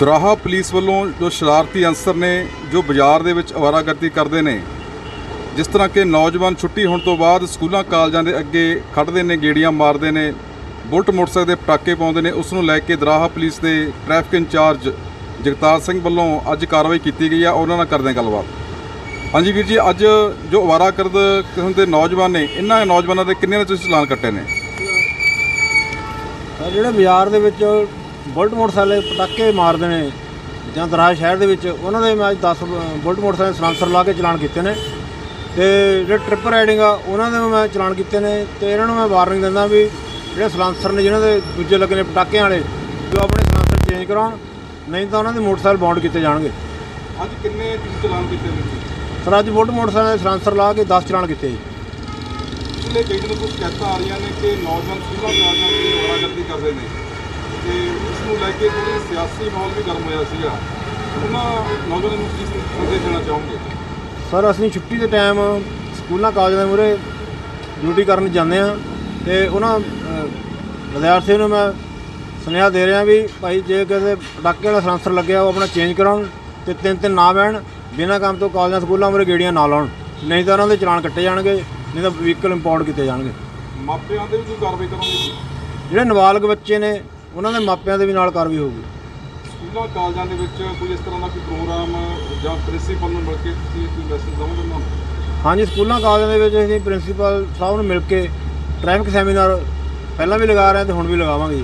Doraha police ਵੱਲੋਂ ਜੋ ਸ਼ਰਾਰਤੀ ਅਨਸਰ ਨੇ, ਜੋ ਬਾਜ਼ਾਰ ਦੇ ਵਿੱਚ ਅਵਾਰਾਗਰਦੀ ਕਰਦੇ ਨੇ, ਜਿਸ ਤਰ੍ਹਾਂ ਕਿ ਨੌਜਵਾਨ ਛੁੱਟੀ ਹੋਣ ਤੋਂ ਬਾਅਦ ਸਕੂਲਾਂ, ਕਾਲਜਾਂ ਦੇ ਅੱਗੇ ਖੜ੍ਹਦੇ ਨੇ, ਗੇੜੀਆਂ ਮਾਰਦੇ ਨੇ, ਬੁਲਟ ਮੋਟਰਸਾਈਕਲ ਦੇ ਪਟਾਕੇ ਪਾਉਂਦੇ ਨੇ, ਉਸ ਨੂੰ ਲੈ ਕੇ ਦਰਾਹਾ ਪੁਲਿਸ ਦੇ ਟ੍ਰੈਫਿਕ ਇੰਚਾਰਜ ਜਗਤਾਰ ਸਿੰਘ ਵੱਲੋਂ ਅੱਜ ਕਾਰਵਾਈ ਕੀਤੀ ਗਈ ਆ, ਉਹਨਾਂ ਨਾਲ ਕਰਦੇ ਗੱਲਬਾਤ। ਹਾਂਜੀ ਵੀਰ ਜੀ, ਅੱਜ ਜੋ ਅਵਾਰਾਗਰਦ ਕਿਸਮ ਦੇ ਨੌਜਵਾਨ ਨੇ, ਇਹਨਾਂ ਨੌਜਵਾਨਾਂ ਦੇ ਕਿੰਨੇ ਨੇ ਤੁਸੀਂ ਚਲਾਨ ਕੱਟੇ ਨੇ? ਤਾਂ ਜਿਹੜੇ ਬਾਜ਼ਾਰ ਦੇ ਵਿੱਚ ਬੁਲਟ ਮੋਟਰਸਾਈਕਲ ਪਟਾਕੇ ਮਾਰਦੇ ਨੇ ਜਾਂ ਦਰਾਜ ਸ਼ਹਿਰ ਦੇ ਵਿੱਚ ਉਹਨਾਂ ਦੇ ਮੈਂ ਅੱਜ 10 ਬੁਲਟ ਮੋਟਰਸਾਈਕਲ ਸਲਾਂਸਰ ਲਾ ਕੇ ਚਲਾਨ ਕੀਤੇ ਨੇ। ਤੇ ਜਿਹੜੇ ਟ੍ਰਿਪ ਰਾਈਡਿੰਗ ਆ ਉਹਨਾਂ ਦੇ ਮੈਂ ਚਲਾਨ ਕੀਤੇ ਨੇ ਤੇ ਇਹਨਾਂ ਨੂੰ ਮੈਂ ਵਾਰਨਿੰਗ ਦਿੰਦਾ ਵੀ ਜਿਹੜੇ ਸਲਾਂਸਰ ਨੇ ਜਿਨ੍ਹਾਂ ਦੇ ਦੂਜੇ ਲੱਗੇ ਨੇ ਪਟਾਕਿਆਂ ਵਾਲੇ ਜੋ ਆਪਣੇ ਸਲਾਂਸਰ ਚੇਂਜ ਕਰਾਉਣ ਨਹੀਂ ਤਾਂ ਉਹਨਾਂ ਦੇ ਮੋਟਰਸਾਈਕਲ ਬਾਉਂਡ ਕੀਤੇ ਜਾਣਗੇ। ਅੱਜ ਕਿੰਨੇ ਤੁਸੀਂ ਚਲਾਨ ਕੀਤੇ ਨੇ ਸਰ ਅੱਜ ਬੁਲਟ ਮੋਟਰਸਾਈਕਲ ਦੇ ਸਲਾਂਸਰ ਲਾ ਕੇ 10 ਚਲਾਨ ਕੀਤੇ ਜੀ। ਪਿਛਲੇ ਕਈ ਦਿਨ ਤੋਂ ਸ਼ਿਕਾਇਤਾਂ ਆ ਰਹੀਆਂ ਨੇ ਕਿ ਨੌਜਵਾਨ ਸਕੂਲਾਂ ਦੀ ਅਵਾਰਾਗਰਦੀ ਕਰਦੇ ਨੇ। ਤੇ ਇਸ ਨੂੰ ਲੈ ਕੇ ਥੋੜੀ ਸਿਆਸੀ ਮਾਹੌਲ ਵੀ ਗਰਮ ਹੋਇਆ ਸੀਗਾ ਉਹਨਾਂ ਨੌਜਵਾਨਾਂ ਨੂੰ ਕੀ ਸੰਦੇਸ਼ ਦੇਣਾ ਚਾਹੋਗੇ? ਸਰ ਅਸੀਂ ਛੁੱਟੀ ਦੇ ਟਾਈਮ ਸਕੂਲਾਂ ਕਾਲਜਾਂ ਦੇ ਮੂਹਰੇ ਡਿਊਟੀ ਕਰਨ ਜਾਂਦੇ ਆ ਤੇ ਉਹਨਾਂ ਵਿਦਿਆਰਥੀਆਂ ਨੂੰ ਮੈਂ ਸੁਨੇਹਾ ਦੇ ਰਿਹਾ ਵੀ ਭਾਈ ਜੇ ਕਿਸੇ ਪਟਾਕੇ ਵਾਲਾ ਸਲਾਂਸਰ ਲੱਗਿਆ ਉਹ ਆਪਣਾ ਚੇਂਜ ਕਰਾਉਣ ਤੇ ਤਿੰਨ ਤਿੰਨ ਨਾ ਬਹਿਣ ਬਿਨਾਂ ਕੰਮ ਤੋਂ ਕਾਲਜਾਂ ਸਕੂਲਾਂ ਮੂਹਰੇ ਗੇੜੀਆਂ ਨਾ ਲਾਉਣ। ਨਹੀਂ ਤਾਂ ਉਹਨਾਂ ਦੇ ਚਲਾਨ ਕੱਟੇ ਜਾਣਗੇ ਨਹੀਂ ਤਾਂ ਵਹੀਕਲ ਇੰਪਾਊਂਡ ਕੀਤੇ ਜਾਣਗੇ। ਮਾਪਿਆਂ ਤੇ ਵੀ ਕੋਈ ਕਾਰਵਾਈ ਕਰੋਗੇ? ਜਿਹੜੇ ਨਾਬਾਲਗ ਬੱਚੇ ਨੇ ਉਹਨਾਂ ਦੇ ਮਾਪਿਆਂ ਦੇ ਵੀ ਨਾਲ ਕਾਰਵਾਈ ਹੋਊਗੀ। ਸਕੂਲਾਂ ਕਾਲਜਾਂ ਦੇ ਵਿੱਚ ਕੋਈ ਇਸ ਤਰ੍ਹਾਂ ਦਾ ਕੋਈ ਪ੍ਰੋਗਰਾਮ ਜਾਂ ਪ੍ਰਿੰਸੀਪਲ ਨੂੰ ਮਿਲ ਕੇ ਤੁਸੀਂ ਕੋਈ ਮੈਸੇਜ ਦਵੋਗੇ ਉਹਨਾਂ ਨੂੰ? ਹਾਂਜੀ ਸਕੂਲਾਂ ਕਾਲਜਾਂ ਦੇ ਵਿੱਚ ਅਸੀਂ ਪ੍ਰਿੰਸੀਪਲ ਸਾਹਿਬ ਨੂੰ ਮਿਲ ਕੇ ਟ੍ਰੈਫਿਕ ਸੈਮੀਨਾਰ ਪਹਿਲਾਂ ਵੀ ਲਗਾ ਰਹੇ ਹਾਂ ਤੇ ਹੁਣ ਵੀ ਲਗਾਵਾਂਗੇ